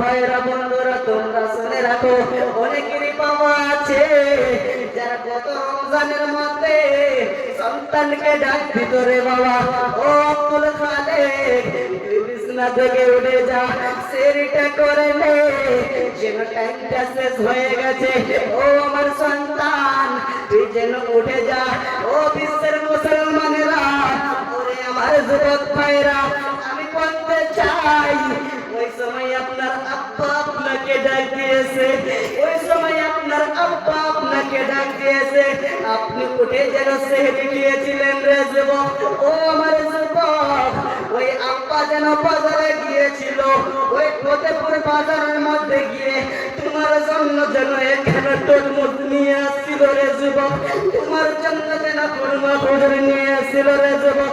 ভাইরা, বন্ধুরা, তোমরা শুনে রাখো, অনেকেরই বাবা আছে। যারা গত রমজানের মধ্যে সন্তানকে ডাক ভিতরে বাবা, ও আব্দুল খালেক বিছনা থেকে উঠে যা সেরিটা করে নে। যেন টাইমটা শেষ হয়ে গেছে, ও আমার সন্তান, তুই যেন উঠে যা। ও বিশ্বের মুসলমানেরা, ওরে আমার যুবক ভাইরা ডাক দিয়েছে আপনি উঠে যেন সেহেরি গিয়েছিলেন রে যুবক। ও আমার ওই আব্বা যেন বাজারে গিয়েছিল, ওই ফতেপুর বাজারের মধ্যে গিয়ে তোমার জন্য যেন এখানে তরমুজ নিয়ে আসছিল রে যুবক। তোমার জন্য যেন খুদর নিয়ে আসছিল রে যুবক।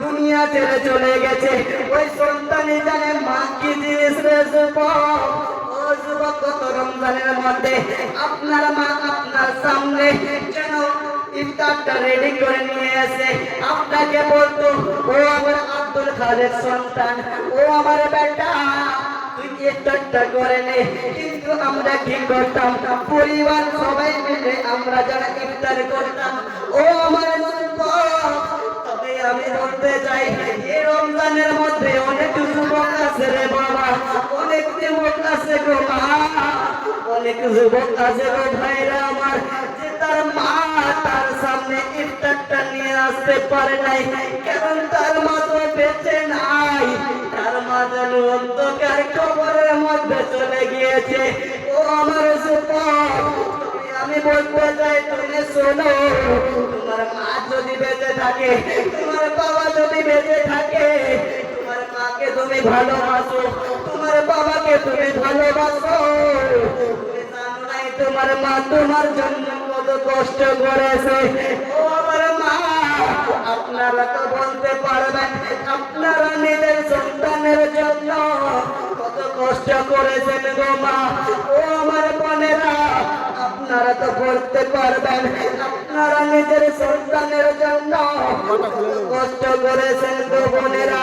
দুনিয়া ছেড়ে চলে গেছে, ওই সন্তানে জানে মা কি জিনিস রে যুবক? ও যুবক রমজানের মধ্যে আপনার মা আপনার সামনে ইফতারটা রেডি করে নিয়ে এসে আপনাকে বলতো, ও আমার আব্দুল খালেক সন্তান, ও আমার বেটা আমি বলতে চাই এই রমজানের মধ্যে অনেক যুবক আছে রে বাবা, অনেক আছে অনেক যুবক আছে গো ভাইরা। আসতে পারে নাই। কারণ তার মা বেঁচে নাই। তার মা অন্ধকার কবরের মধ্যে চলে গিয়েছে। ও আমার আমি বলতে চাই, তুমি শোনো, তোমার মা যদি বেঁচে থাকে, তোমার বাবা যদি বেঁচে থাকে, তোমার মাকে তুমি ভালোবাসো, তোমার বাবাকে তুমি ভালোবাসো। তোমার মা তোমার জন্য কত কষ্ট করেছে। ও আপনারা তো বলতে পারবেন আপনারা নিজের সন্তানের জন্য কত কষ্ট করেছেন গো মা। ও আমার বোনেরা, আপনারা তো বলতে পারবেন আপনারা নিজের সন্তানের জন্য কষ্ট করেছেন গো বোনেরা।